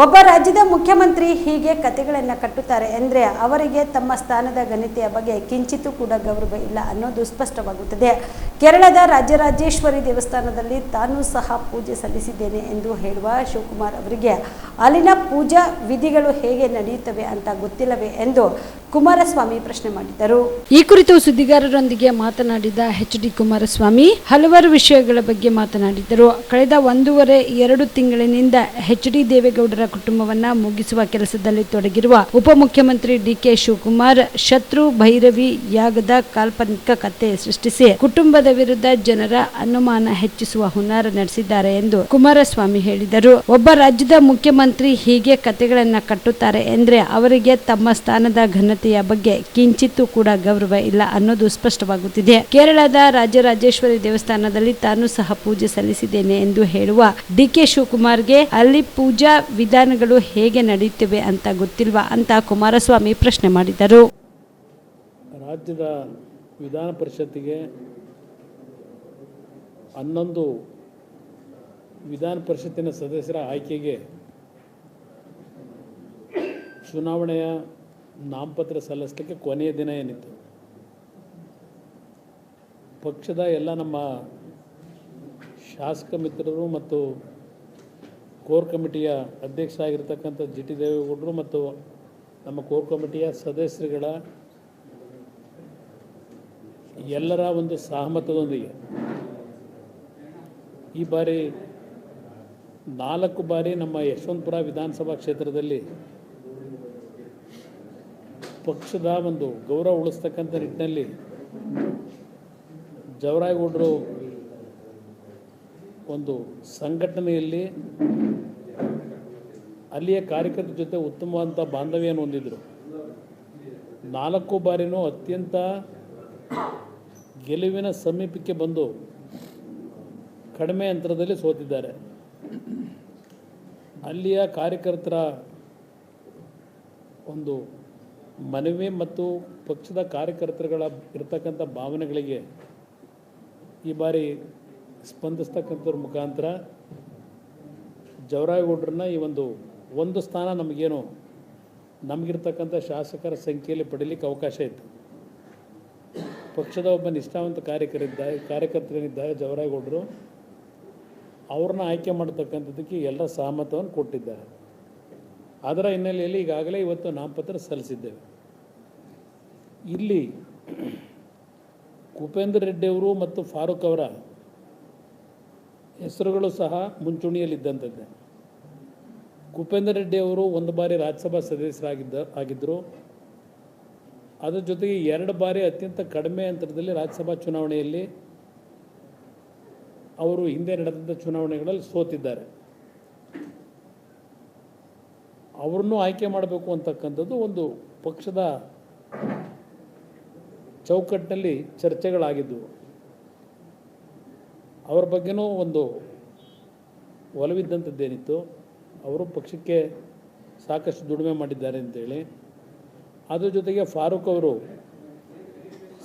ಒಬ್ಬ ರಾಜ್ಯದ ಮುಖ್ಯಮಂತ್ರಿ ಹೀಗೆ ಕತೆಗಳನ್ನು ಕಟ್ಟುತ್ತಾರೆ ಅಂದರೆ ಅವರಿಗೆ ತಮ್ಮ ಸ್ಥಾನದ ಘನತೆಯ ಬಗ್ಗೆ ಕಿಂಚಿತ್ತೂ ಕೂಡ ಗೌರವ ಇಲ್ಲ ಅನ್ನೋದು ಸ್ಪಷ್ಟವಾಗುತ್ತದೆ. ಕೇರಳದ ರಾಜರಾಜೇಶ್ವರಿ ದೇವಸ್ಥಾನದಲ್ಲಿ ತಾನೂ ಸಹ ಪೂಜೆ ಸಲ್ಲಿಸಿದ್ದೇನೆ ಎಂದು ಹೇಳುವ ಶಿವಕುಮಾರ್ ಅವರಿಗೆ ಅಲ್ಲಿನ ಪೂಜಾ ವಿಧಿಗಳು ಹೇಗೆ ನಡೆಯುತ್ತವೆ ಅಂತ ಗೊತ್ತಿಲ್ಲವೇ ಎಂದು ಕುಮಾರಸ್ವಾಮಿ ಪ್ರಶ್ನೆ ಮಾಡಿದರು ಈ ಕುರಿತು ಸುದ್ದಿಗಾರರೊಂದಿಗೆ ಮಾತನಾಡಿದ ಎಚ್ ಡಿ ಕುಮಾರಸ್ವಾಮಿ, ಹಲವಾರು ವಿಷಯಗಳ ಬಗ್ಗೆ ಮಾತನಾಡಿದರು ಕಳೆದ ಒಂದೂವರೆ, ಎರಡು ತಿಂಗಳಿನಿಂದ ಎಚ್ ಡಿ ದೇವೇಗೌಡರ ಕುಟುಂಬವನ್ನ ಮುಗಿಸುವ ಕೆಲಸದಲ್ಲಿ ತೊಡಗಿರುವ ಉಪಮುಖ್ಯಮಂತ್ರಿ ಡಿಕೆ ಶಿವಕುಮಾರ್, ಶತ್ರು ಭೈರವಿ ಯಾಗದ ಕಾಲ್ಪನಿಕ ಕತೆ ಸೃಷ್ಟಿಸಿ ಕುಟುಂಬದ ವಿರುದ್ಧ ಜನರ ಅನುಮಾನ ಹೆಚ್ಚಿಸುವ ಹುನ್ನಾರ ನಡೆಸಿದ್ದಾರೆ ಎಂದು ಕುಮಾರಸ್ವಾಮಿ ಹೇಳಿದರು. ಒಬ್ಬ ರಾಜ್ಯದ ಮುಖ್ಯಮಂತ್ರಿ ಹೀಗೆ ಕತೆಗಳನ್ನ ಕಟ್ಟುತ್ತಾರೆ ಎಂದ್ರೆ ಅವರಿಗೆ ತಮ್ಮ ಸ್ಥಾನದ ಘನತೆಯ ಬಗ್ಗೆ ಕಿಂಚಿತ್ತೂ ಕೂಡ ಗೌರವ ಇಲ್ಲ ಅನ್ನೋದು ಸ್ಪಷ್ಟವಾಗುತ್ತಿದೆ. ಕೇರಳದ ರಾಜರಾಜೇಶ್ವರಿ ದೇವಸ್ಥಾನದಲ್ಲಿ ತಾನು ಸಹ ಪೂಜೆ ಸಲ್ಲಿಸಿದ್ದೇನೆ ಎಂದು ಹೇಳುವ ಡಿ ಕೆ ಶಿವಕುಮಾರ್ಗೆ ಅಲ್ಲಿ ಪೂಜಾ ವಿಧಾನಗಳು ಹೇಗೆ ನಡೆಯುತ್ತಿವೆ ಅಂತ ಗೊತ್ತಿಲ್ವಾ ಅಂತ ಕುಮಾರಸ್ವಾಮಿ ಪ್ರಶ್ನೆ ಮಾಡಿದರು. ರಾಜ್ಯದ ವಿಧಾನ ಪರಿಷತ್ತಿಗೆ ಹನ್ನೊಂದು ವಿಧಾನ ಪರಿಷತ್ತಿನ ಸದಸ್ಯರ ಆಯ್ಕೆಗೆ ಚುನಾವಣೆಯ ನಾಮಪತ್ರ ಸಲ್ಲಿಸ್ಲಿಕ್ಕೆ ಕೊನೆಯ ದಿನ ಏನಿತ್ತು? ಪಕ್ಷದ ಎಲ್ಲ ನಮ್ಮ ಶಾಸಕ ಮಿತ್ರರು ಮತ್ತು ಕೋರ್ ಕಮಿಟಿಯ ಅಧ್ಯಕ್ಷ ಆಗಿರ್ತಕ್ಕಂಥ ಜಿ ಟಿ ದೇವೇಗೌಡರು ಮತ್ತು ನಮ್ಮ ಕೋರ್ ಕಮಿಟಿಯ ಸದಸ್ಯರುಗಳ ಎಲ್ಲರ ಒಂದು ಸಹಮತದೊಂದಿಗೆ ಈ ಬಾರಿ ನಾಲ್ಕು ಬಾರಿ ನಮ್ಮ ಯಶವಂತಪುರ ವಿಧಾನಸಭಾ ಕ್ಷೇತ್ರದಲ್ಲಿ ಪಕ್ಷದ ಒಂದು ಗೌರವ ಉಳಿಸ್ತಕ್ಕಂಥ ನಿಟ್ಟಿನಲ್ಲಿ ಜವರಾಯಗೌಡರು ಒಂದು ಸಂಘಟನೆಯಲ್ಲಿ ಅಲ್ಲಿಯ ಕಾರ್ಯಕರ್ತರ ಜೊತೆ ಉತ್ತಮವಾದಂಥ ಬಾಂಧವ್ಯವನ್ನು ಹೊಂದಿದ್ದರು ನಾಲ್ಕು ಬಾರಿನೂ ಅತ್ಯಂತ ಗೆಲುವಿನ ಸಮೀಪಕ್ಕೆ ಬಂದು ಕಡಿಮೆ ಅಂತರದಲ್ಲಿ ಸೋತಿದ್ದಾರೆ. ಅಲ್ಲಿಯ ಕಾರ್ಯಕರ್ತರ ಒಂದು ಮನವಿ ಮತ್ತು ಪಕ್ಷದ ಕಾರ್ಯಕರ್ತರುಗಳ ಇರ್ತಕ್ಕಂಥ ಭಾವನೆಗಳಿಗೆ ಈ ಬಾರಿ ಸ್ಪಂದಿಸ್ತಕ್ಕಂಥವ್ರ ಮುಖಾಂತರ ಜವರಾಯಗೌಡ್ರನ್ನ ಈ ಒಂದು ಒಂದು ಸ್ಥಾನ ನಮಗೇನು ನಮಗಿರ್ತಕ್ಕಂಥ ಶಾಸಕರ ಸಂಖ್ಯೆಯಲ್ಲಿ ಪಡೀಲಿಕ್ಕೆ ಅವಕಾಶ ಇತ್ತು. ಪಕ್ಷದ ಒಬ್ಬ ನಿಷ್ಠಾವಂತ ಕಾರ್ಯಕರಿದ್ದಾರೆ ಕಾರ್ಯಕರ್ತರಿದ್ದಾರೆ ಜವರಾಯಗೌಡರು ಅವ್ರನ್ನ ಆಯ್ಕೆ ಮಾಡತಕ್ಕಂಥದ್ದಕ್ಕೆ ಎಲ್ಲ ಸಹಮತವನ್ನು ಕೊಟ್ಟಿದ್ದಾರೆ. ಅದರ ಹಿನ್ನೆಲೆಯಲ್ಲಿ ಈಗಾಗಲೇ ಇವತ್ತು ನಾಮಪತ್ರ ಸಲ್ಲಿಸಿದ್ದೇವೆ. ಇಲ್ಲಿ ಕುಪೇಂದ್ರ ರೆಡ್ಡಿಯವರು ಮತ್ತು ಫಾರೂಕ್ ಅವರ ಹೆಸರುಗಳು ಸಹ ಮುಂಚೂಣಿಯಲ್ಲಿದ್ದಂಥದ್ದೇ ಕುಪೇಂದ್ರ ರೆಡ್ಡಿ ಅವರು ಒಂದು ಬಾರಿ ರಾಜ್ಯಸಭಾ ಸದಸ್ಯರಾಗಿದ್ದ ಆಗಿದ್ದರು ಅದರ ಜೊತೆಗೆ ಎರಡು ಬಾರಿ ಅತ್ಯಂತ ಕಡಿಮೆ ಅಂತರದಲ್ಲಿ ರಾಜ್ಯಸಭಾ ಚುನಾವಣೆಯಲ್ಲಿ ಅವರು ಹಿಂದೆ ನಡೆದಂಥ ಚುನಾವಣೆಗಳಲ್ಲಿ ಸೋತಿದ್ದಾರೆ. ಅವ್ರನ್ನೂ ಆಯ್ಕೆ ಮಾಡಬೇಕು ಅಂತಕ್ಕಂಥದ್ದು ಒಂದು ಪಕ್ಷದ ಚೌಕಟ್ಟಿನಲ್ಲಿ ಚರ್ಚೆಗಳಾಗಿದ್ದವು ಅವರ ಬಗ್ಗೆನೂ ಒಂದು ಒಲವಿದ್ದಂಥದ್ದೇನಿತ್ತು. ಅವರು ಪಕ್ಷಕ್ಕೆ ಸಾಕಷ್ಟು ದುಡಿಮೆ ಮಾಡಿದ್ದಾರೆ ಅಂತೇಳಿ. ಅದ್ರ ಜೊತೆಗೆ ಫಾರೂಕ್ ಅವರು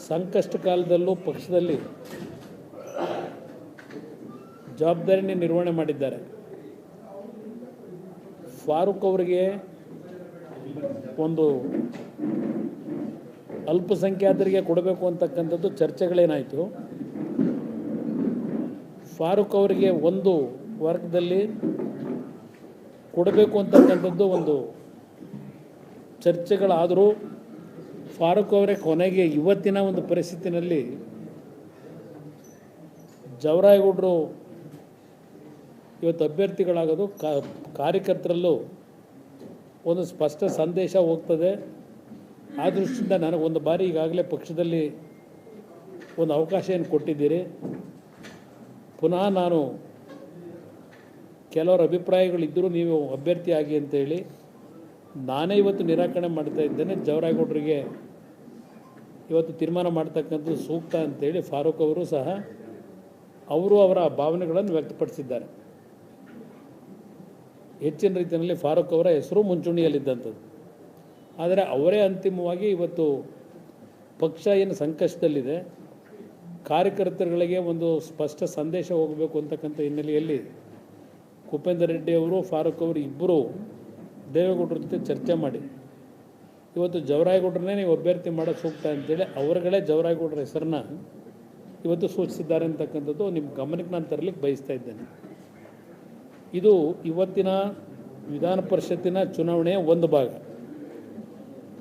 ಸಂಕಷ್ಟ ಕಾಲದಲ್ಲೂ ಪಕ್ಷದಲ್ಲಿ ಜವಾಬ್ದಾರಿನೇ ನಿರ್ವಹಣೆ ಮಾಡಿದ್ದಾರೆ. ಫಾರೂಕ್ ಅವರಿಗೆ ಒಂದು ಅಲ್ಪಸಂಖ್ಯಾತರಿಗೆ ಕೊಡಬೇಕು ಅಂತಕ್ಕಂಥದ್ದು ಚರ್ಚೆಗಳೇನಾಯಿತು. ಫಾರೂಕ್ ಅವರಿಗೆ ಒಂದು ವರ್ಗದಲ್ಲಿ ಕೊಡಬೇಕು ಅಂತಕ್ಕಂಥದ್ದು ಒಂದು ಚರ್ಚೆಗಳಾದರೂ ಫಾರೂಕ್ ಅವರೇ ಕೊನೆಗೆ ಇವತ್ತಿನ ಒಂದು ಪರಿಸ್ಥಿತಿನಲ್ಲಿ ಜವರಾಯಗೌಡರು ಇವತ್ತು ಅಭ್ಯರ್ಥಿಗಳಾಗೋದು ಕಾರ್ಯಕರ್ತರಲ್ಲೂ ಒಂದು ಸ್ಪಷ್ಟ ಸಂದೇಶ ಹೋಗ್ತದೆ. ಆ ದೃಷ್ಟಿಯಿಂದ ನನಗೆ ಒಂದು ಬಾರಿ ಈಗಾಗಲೇ ಪಕ್ಷದಲ್ಲಿ ಒಂದು ಅವಕಾಶ ಏನು ಕೊಟ್ಟಿದ್ದೀರಿ. ಪುನಃ ನಾನು ಕೆಲವರ ಅಭಿಪ್ರಾಯಗಳಿದ್ದರೂ ನೀವು ಅಭ್ಯರ್ಥಿಯಾಗಿ ಅಂತೇಳಿ ನಾನೇ ಇವತ್ತು ನಿರಾಕರಣೆ ಮಾಡ್ತಾ ಇದ್ದೇನೆ. ಜವರಾಯಗೌಡರಿಗೆ ಇವತ್ತು ತೀರ್ಮಾನ ಮಾಡ್ತಕ್ಕಂಥದ್ದು ಸೂಕ್ತ ಅಂತೇಳಿ ಫಾರೂಕ್ ಅವರು ಸಹ ಅವರು ಅವರ ಭಾವನೆಗಳನ್ನು ವ್ಯಕ್ತಪಡಿಸಿದ್ದಾರೆ. ಹೆಚ್ಚಿನ ರೀತಿಯಲ್ಲಿ ಫಾರೂಕ್ ಅವರ ಹೆಸರು ಮುಂಚೂಣಿಯಲ್ಲಿದ್ದಂಥದ್ದು. ಆದರೆ ಅವರೇ ಅಂತಿಮವಾಗಿ ಇವತ್ತು ಪಕ್ಷ ಏನು ಸಂಕಷ್ಟದಲ್ಲಿದೆ, ಕಾರ್ಯಕರ್ತರುಗಳಿಗೆ ಒಂದು ಸ್ಪಷ್ಟ ಸಂದೇಶ ಹೋಗಬೇಕು ಅಂತಕ್ಕಂಥ ಹಿನ್ನೆಲೆಯಲ್ಲಿ ಕುಪೇಂದ್ರ ರೆಡ್ಡಿ ಅವರು, ಫಾರೂಕ್ ಅವರು ಇಬ್ಬರು ದೇವೇಗೌಡರ ಜೊತೆ ಚರ್ಚೆ ಮಾಡಿ, ಇವತ್ತು ಜವರಾಯಗೌಡ್ರನ್ನೇ ನೀವು ಅಭ್ಯರ್ಥಿ ಮಾಡೋಕ್ಕೆ ಸೂಕ್ತ ಅಂತೇಳಿ ಅವರುಗಳೇ ಜವರಾಯಗೌಡರ ಹೆಸರನ್ನ ಇವತ್ತು ಸೂಚಿಸಿದ್ದಾರೆ ಅಂತಕ್ಕಂಥದ್ದು ನಿಮ್ಮ ಗಮನಕ್ಕೆ ನಾನು ತರಲಿಕ್ಕೆ ಬಯಸ್ತಾ ಇದ್ದೇನೆ. ಇದು ಇವತ್ತಿನ ವಿಧಾನ ಪರಿಷತ್ತಿನ ಚುನಾವಣೆಯ ಒಂದು ಭಾಗ.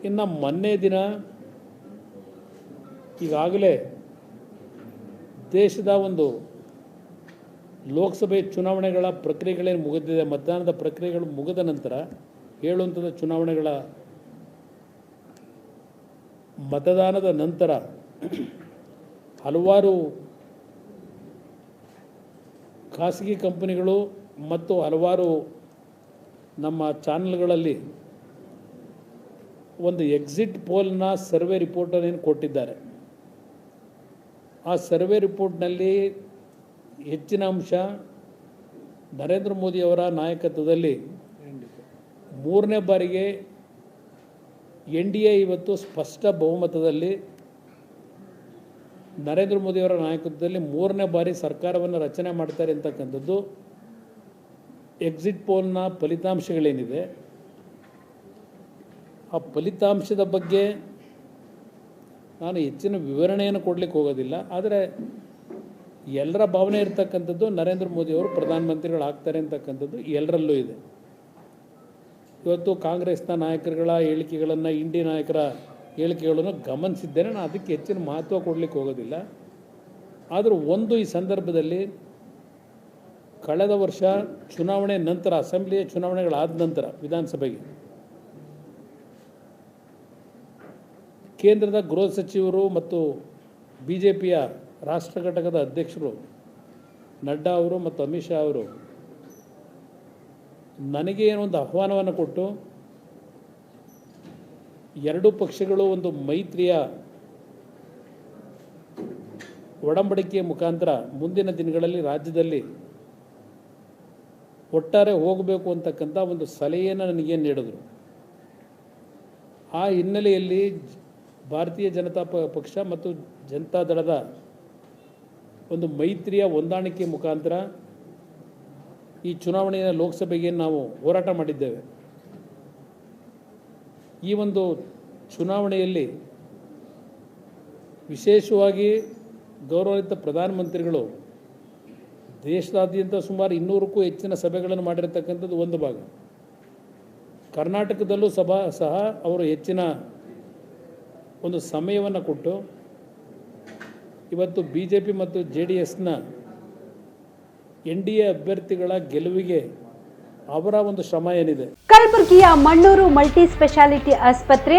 ಇನ್ನು ಮೊನ್ನೆ ದಿನ ಈಗಾಗಲೇ ದೇಶದ ಒಂದು ಲೋಕಸಭೆ ಚುನಾವಣೆಗಳ ಪ್ರಕ್ರಿಯೆಗಳೇನು ಮುಗಿದಿದೆ, ಮತದಾನದ ಪ್ರಕ್ರಿಯೆಗಳು ಮುಗಿದ ನಂತರ ಹೇಳುವಂಥದ ಚುನಾವಣೆಗಳ ಮತದಾನದ ನಂತರ ಹಲವಾರು ಖಾಸಗಿ ಕಂಪನಿಗಳು ಮತ್ತು ಹಲವಾರು ನಮ್ಮ ಚಾನಲ್ಗಳಲ್ಲಿ ಒಂದು ಎಕ್ಸಿಟ್ ಪೋಲ್ನ ಸರ್ವೆ ರಿಪೋರ್ಟನ್ನು ಕೊಟ್ಟಿದ್ದಾರೆ. ಆ ಸರ್ವೆ ರಿಪೋರ್ಟ್ನಲ್ಲಿ ಹೆಚ್ಚಿನ ಅಂಶ ನರೇಂದ್ರ ಮೋದಿಯವರ ನಾಯಕತ್ವದಲ್ಲಿ ಮೂರನೇ ಬಾರಿಗೆ ಎನ್ ಡಿ ಎ ಇವತ್ತು ಸ್ಪಷ್ಟ ಬಹುಮತದಲ್ಲಿ ನರೇಂದ್ರ ಮೋದಿಯವರ ನಾಯಕತ್ವದಲ್ಲಿ ಮೂರನೇ ಬಾರಿ ಸರ್ಕಾರವನ್ನು ರಚನೆ ಮಾಡ್ತಾರೆ ಅಂತಕ್ಕಂಥದ್ದು. ಎಕ್ಸಿಟ್ ಪೋಲ್ನ ಫಲಿತಾಂಶಗಳೇನಿದೆ? ಆ ಫಲಿತಾಂಶದ ಬಗ್ಗೆ ನಾನು ಹೆಚ್ಚಿನ ವಿವರಣೆಯನ್ನು ಕೊಡಲಿಕ್ಕೆ ಹೋಗೋದಿಲ್ಲ. ಆದರೆ ಎಲ್ಲರ ಭಾವನೆ ಇರ್ತಕ್ಕಂಥದ್ದು ನರೇಂದ್ರ ಮೋದಿಯವರು ಪ್ರಧಾನಮಂತ್ರಿಗಳಾಗ್ತಾರೆ ಅಂತಕ್ಕಂಥದ್ದು ಎಲ್ಲರಲ್ಲೂ ಇದೆ. ಇವತ್ತು ಕಾಂಗ್ರೆಸ್ನ ನಾಯಕರುಗಳ ಹೇಳಿಕೆಗಳನ್ನು ಇಂಡಿ ನಾಯಕರ ಹೇಳಿಕೆಗಳನ್ನು ಗಮನಿಸಿದ್ದೇನೆ. ನಾನು ಅದಕ್ಕೆ ಹೆಚ್ಚಿನ ಮಹತ್ವ ಕೊಡಲಿಕ್ಕೆ ಹೋಗೋದಿಲ್ಲ. ಆದರೂ ಒಂದು ಈ ಸಂದರ್ಭದಲ್ಲಿ ಕಳೆದ ವರ್ಷ ಚುನಾವಣೆ ನಂತರ, ಅಸೆಂಬ್ಲಿಯ ಚುನಾವಣೆಗಳಾದ ನಂತರ ವಿಧಾನಸಭೆಗೆ ಕೇಂದ್ರದ ಗೃಹ ಸಚಿವರು ಮತ್ತು ಬಿ ಜೆ ಪಿಯ ರಾಷ್ಟ್ರ ಘಟಕದ ಅಧ್ಯಕ್ಷರು ನಡ್ಡಾ ಅವರು ಮತ್ತು ಅಮಿತ್ ಶಾ ಅವರು ನನಗೆ ಏನೊಂದು ಆಹ್ವಾನವನ್ನು ಕೊಟ್ಟು ಎರಡೂ ಪಕ್ಷಗಳು ಒಂದು ಮೈತ್ರಿಯ ಒಡಂಬಡಿಕೆಯ ಮುಖಾಂತರ ಮುಂದಿನ ದಿನಗಳಲ್ಲಿ ರಾಜ್ಯದಲ್ಲಿ ಒಟ್ಟಾರೆ ಹೋಗಬೇಕು ಅಂತಕ್ಕಂಥ ಒಂದು ಸಲಹೆಯನ್ನು ನನಗೇನು ನೀಡಿದರು. ಆ ಹಿನ್ನೆಲೆಯಲ್ಲಿ ಭಾರತೀಯ ಜನತಾ ಪಕ್ಷ ಮತ್ತು ಜನತಾ ದಳದ ಒಂದು ಮೈತ್ರಿಯ ಹೊಂದಾಣಿಕೆ ಮುಖಾಂತರ ಈ ಚುನಾವಣೆಯ ಲೋಕಸಭೆಗೆ ನಾವು ಹೋರಾಟ ಮಾಡಿದ್ದೇವೆ. ಈ ಒಂದು ಚುನಾವಣೆಯಲ್ಲಿ ವಿಶೇಷವಾಗಿ ಗೌರವಿತ ಪ್ರಧಾನಮಂತ್ರಿಗಳು ದೇಶದಾದ್ಯಂತ ಸುಮಾರು ಇನ್ನೂರಕ್ಕೂ ಹೆಚ್ಚಿನ ಸಭೆಗಳನ್ನು ಮಾಡಿರತಕ್ಕಂಥದ್ದು ಒಂದು ಭಾಗ. ಕರ್ನಾಟಕದಲ್ಲೂ ಸಭಾ, ಸಹ ಅವರು ಹೆಚ್ಚಿನ ಒಂದು ಸಮಯವನ್ನು ಕೊಟ್ಟು ಇವತ್ತು ಬಿ ಜೆ ಪಿ ಮತ್ತು ಜೆ ಡಿ ಎಸ್ನ ಎನ್ ಡಿ ಎ ಅಭ್ಯರ್ಥಿಗಳ ಗೆಲುವಿಗೆ ಅವರ ಒಂದು ಶ್ರಮ ಏನಿದೆ. ಕಲಬುರಗಿಯ ಮಣ್ಣೂರು ಮಲ್ಟಿ ಸ್ಪೆಷಾಲಿಟಿ ಆಸ್ಪತ್ರೆ